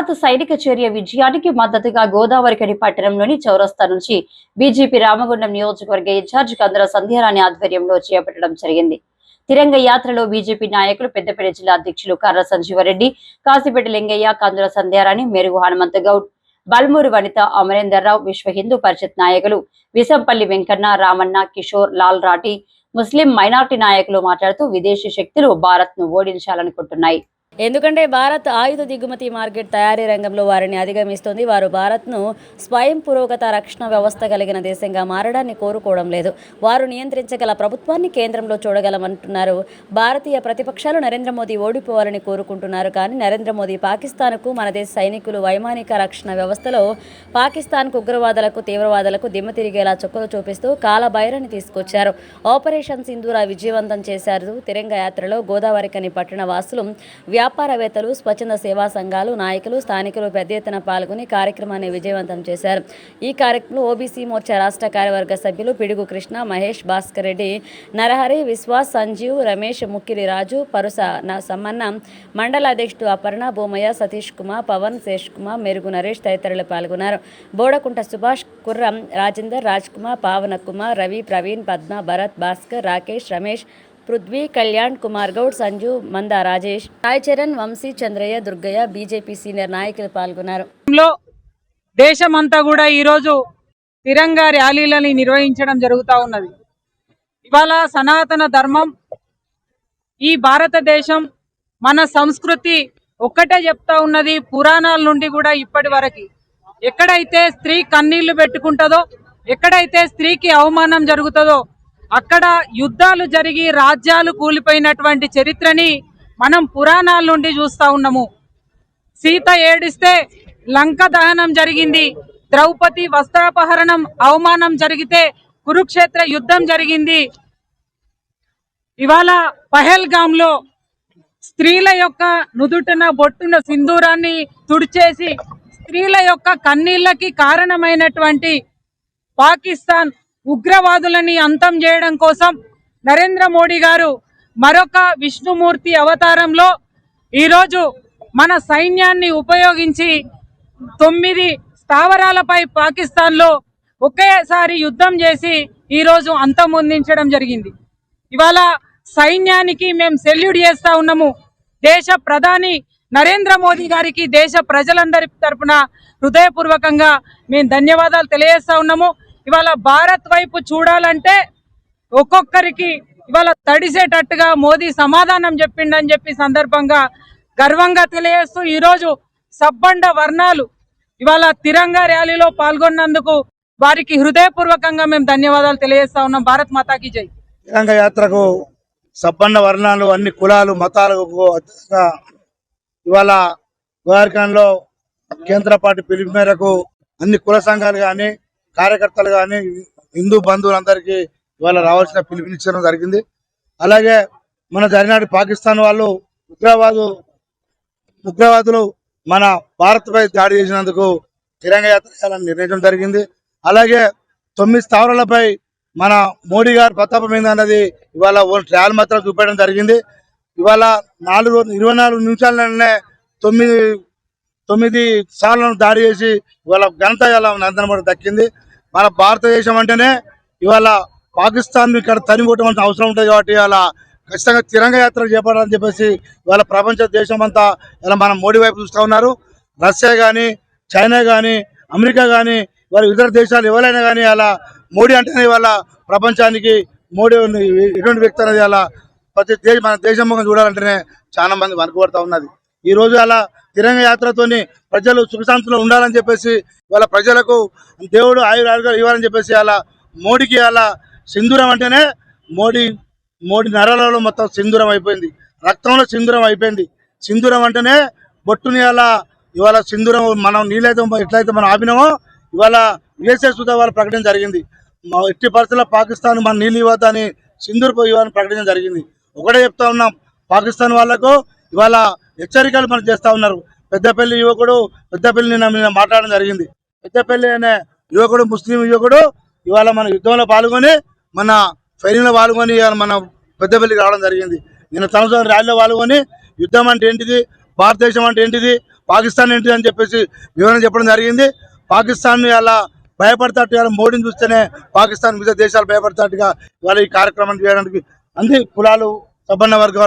భారత సైనిక చర్య విజయానికి మద్దతుగా గోదావరికని పట్టణంలోని చౌరస్తా నుంచి బీజేపీ రామగుండం నియోజకవర్గ ఇన్ఛార్జ్ కందుల సంధ్యారాణి ఆధ్వర్యంలో చేపట్టడం జరిగింది. తిరంగ యాత్రలో బీజేపీ నాయకులు పెద్దపేట జిల్లా అధ్యక్షులు కర్ర సంజీవరెడ్డి కాసిపేట లింగయ్య కందుల సంధ్యారాణి మెరుగు హనుమంత గౌడ్ బల్మూరు వనిత అమరేందర్రావు విశ్వ హిందూ పరిషత్ నాయకులు విసంపల్లి వెంకన్న రామన్న కిషోర్ లాల్ రాఠీ ముస్లిం మైనార్టీ నాయకులు మాట్లాడుతూ విదేశీ శక్తులు భారత్ను ఓడించాలనుకుంటున్నాయి. ఎందుకంటే భారత్ ఆయుధ దిగుమతి మార్కెట్ తయారీ రంగంలో వారిని అధిగమిస్తుంది. వారు భారత్ను స్వయం పురోగత రక్షణ వ్యవస్థ కలిగిన దేశంగా మారడాన్ని కోరుకోవడం లేదు. వారు నియంత్రించగల ప్రభుత్వాన్ని కేంద్రంలో చూడగలమంటున్నారు. భారతీయ ప్రతిపక్షాలు నరేంద్ర మోదీ ఓడిపోవాలని కోరుకుంటున్నారు. కానీ నరేంద్ర మోదీ పాకిస్తాన్కు మన దేశ సైనికులు వైమానిక రక్షణ వ్యవస్థలో పాకిస్తాన్కు ఉగ్రవాదులకు తీవ్రవాదులకు దిమ్మ తిరిగేలా చుక్కలు చూపిస్తూ కాలబైరాన్ని తీసుకొచ్చారు. ఆపరేషన్ సింధూర విజయవంతం చేశారు. తిరంగ యాత్రలో గోదావరికని పట్టణ వాసులు వ్యాపారవేత్తలు స్వచ్ఛంద సేవా సంఘాలు నాయకులు స్థానికులు పెద్ద ఎత్తున పాల్గొని కార్యక్రమాన్ని విజయవంతం చేశారు. ఈ కార్యక్రమంలో ఓబీసీ మోర్చా రాష్ట్ర కార్యవర్గ సభ్యులు పిడుగు కృష్ణ మహేష్ భాస్కర్ రెడ్డి నరహరి విశ్వాస్ సంజీవ్ రమేష్ ముక్కిలి రాజు పరుస న- సమ్మన్న మండల అధ్యక్షుడు అపర్ణ భూమయ్య సతీష్ కుమార్ పవన్ శేష్ కుమార్ మెరుగు నరేష్ తదితరులు పాల్గొన్నారు. బోడకుంట సుభాష్ కుర్రం రాజేందర్ రాజ్ కుమార్ పావన కుమార్ రవి ప్రవీణ్ పద్మ భరత్ భాస్కర్ రాకేష్ రమేష్ పృథ్వీ కళ్యాణ్ కుమార్ గౌడ్ సంజు మంద రాజేష్ సాయి చరణ్ వంశీ చంద్రయ్య దుర్గయ్య బీజేపీ సీనియర్ నాయకులు పాల్గొన్నారు. దేశమంతా కూడా ఈరోజు తిరంగా ర్యాలీలని నిర్వహించడం జరుగుతూ ఉన్నది. ఇవాళ సనాతన ధర్మం ఈ భారతదేశం మన సంస్కృతి ఒక్కటే చెప్తా ఉన్నది పురాణాల నుండి కూడా ఇప్పటి వరకు. ఎక్కడైతే స్త్రీ కన్నీళ్ళు పెట్టుకుంటుందో ఎక్కడైతే స్త్రీకి అవమానం జరుగుతుందో అక్కడ యుద్ధాలు జరిగి రాజ్యాలు కూలిపోయినటువంటి చరిత్రని మనం పురాణాల నుండి చూస్తా ఉన్నాము. సీత ఏడిస్తే లంక దహనం జరిగింది. ద్రౌపది వస్త్రాపహరణం అవమానం జరిగితే కురుక్షేత్ర యుద్ధం జరిగింది. ఇవాళ పహల్గామ్లో స్త్రీల యొక్క నుదుటిన బొట్టున సింధూరాన్ని తుడిచేసి స్త్రీల యొక్క కన్నీళ్ళకి కారణమైనటువంటి పాకిస్తాన్ ఉగ్రవాదులని అంతం చేయడం కోసం నరేంద్ర మోడీ గారు మరొక విష్ణుమూర్తి అవతారంలో ఈరోజు మన సైన్యాన్ని ఉపయోగించి తొమ్మిది స్థావరాలపై పాకిస్తాన్లో ఒకేసారి యుద్ధం చేసి ఈరోజు అంతమొందించడం జరిగింది. ఇవాళ సైన్యానికి మేము సెల్యూట్ చేస్తా ఉన్నాము. దేశ ప్రధాని నరేంద్ర మోదీ గారికి దేశ ప్రజలందరి తరపున హృదయపూర్వకంగా మేము ధన్యవాదాలు తెలియజేస్తా ఉన్నాము. ఇవాళ భారత్ వైపు చూడాలంటే ఒక్కొక్కరికి ఇవాళ తడిసేటట్టుగా మోదీ సమాధానం చెప్పిండని చెప్పి సందర్భంగా గర్వంగా తెలియజేస్తూ ఈరోజు సబ్బండ వర్ణాలు ఇవాళ తిరంగా ర్యాలీలో పాల్గొన్నందుకు వారికి హృదయపూర్వకంగా మేము ధన్యవాదాలు తెలియజేస్తా ఉన్నాం. భారత్ మాతాకి జై. తిరంగ యాత్రకు సబ్బండ వర్ణాలు అన్ని కులాలు మతాలకు ఇవాళ ఇవాళ లో కేంద్ర పార్టీ పిలుపు మేరకు అన్ని కుల సంఘాలు కానీ కార్యకర్తలు కానీ హిందూ బంధువులందరికీ ఇవాళ రావాల్సిన పిలుపునిచ్చడం జరిగింది. అలాగే మన జరినాడు పాకిస్తాన్ వాళ్ళు ఉగ్రవాదు ఉగ్రవాదులు మన భారత్పై దాడి చేసినందుకు తిరంగ యాత్ర చేయాలని నిర్ణయించడం జరిగింది. అలాగే తొమ్మిది స్థావరాలపై మన మోడీ గారు ప్రతాపం ఏందన్నది ఇవాళ ట్రయల్ మాత్రం చూపించడం జరిగింది. ఇవాళ నాలుగు ఇరవై నాలుగు నిమిషాలనే తొమ్మిది తొమ్మిది సార్లను దాడి చేసి ఇవాళ ఘనత ఇలా నరేంద్ర దక్కింది. మన భారతదేశం అంటేనే ఇవాళ పాకిస్తాన్ ఇక్కడ తనిగొట్టవలసిన అవసరం ఉంటుంది కాబట్టి ఇవాళ ఖచ్చితంగా తిరంగ యాత్ర చేపడాలని చెప్పేసి ఇవాళ ప్రపంచ దేశం అంతా ఇలా మనం మోడీ వైపు చూస్తూ ఉన్నారు. రష్యా కానీ చైనా కానీ అమెరికా కానీ వారి ఇతర దేశాలు ఎవరైనా కానీ అలా మోడీ అంటేనే ఇవాళ ప్రపంచానికి మోడీ ఎటువంటి వ్యక్తి అనేది అలా ప్రతి దేశ మన దేశం ముఖం చూడాలంటేనే చాలా మంది వనకబడతా ఉన్నది. ఈ రోజు అలా తిరంగ యాత్రతోని ప్రజలు సుఖశాంతిలో ఉండాలని చెప్పేసి వాళ్ళ ప్రజలకు దేవుడు ఆయుర ఇవ్వాలని చెప్పేసి అలా మోడీకి అలా సింధూరం అంటేనే మోడీ మోడీ నరాలలో మొత్తం సింధూరం అయిపోయింది. రక్తంలో సింధూరం అయిపోయింది. సింధూరం అంటేనే బొట్టుని అలా ఇవాళ సింధూరం మనం నీళ్ళైతే ఎట్లయితే మనం ఆపినామో ఇవాళ యుఎస్ఏ సుధా వాళ్ళ ప్రకటన జరిగింది. ఎట్టి పరిస్థితుల్లో పాకిస్తాన్ మన నీళ్ళు ఇవ్వద్దని సింధూర్ ఇవ్వాలని ప్రకటన జరిగింది. ఒకటే చెప్తా ఉన్నాం. పాకిస్తాన్ వాళ్ళకు ఇవాళ హెచ్చరికలు మనం చేస్తా ఉన్నారు. పెద్దపల్లి యువకుడు పెద్దపల్లి నిన్న మాట్లాడడం జరిగింది. పెద్దపల్లి అనే యువకుడు ముస్లిం యువకుడు ఇవాళ మన యుద్ధంలో పాల్గొని మన ఫైరింగ్లో పాల్గొని మన పెద్దపల్లికి రావడం జరిగింది. నిన్న సంవత్సరం ర్యాలీలో పాల్గొని యుద్ధం అంటే ఏంటిది? భారతదేశం అంటే ఏంటిది? పాకిస్తాన్ ఏంటిది అని చెప్పేసి వివరణ చెప్పడం జరిగింది. పాకిస్తాన్ అలా భయపడతాట్టుగా ఇవాళ మోడీని చూస్తేనే పాకిస్తాన్ మిగతా దేశాలు భయపడతాట్టుగా ఇవాళ ఈ కార్యక్రమం చేయడానికి అన్ని కులాలు సబన్న వర్గాలు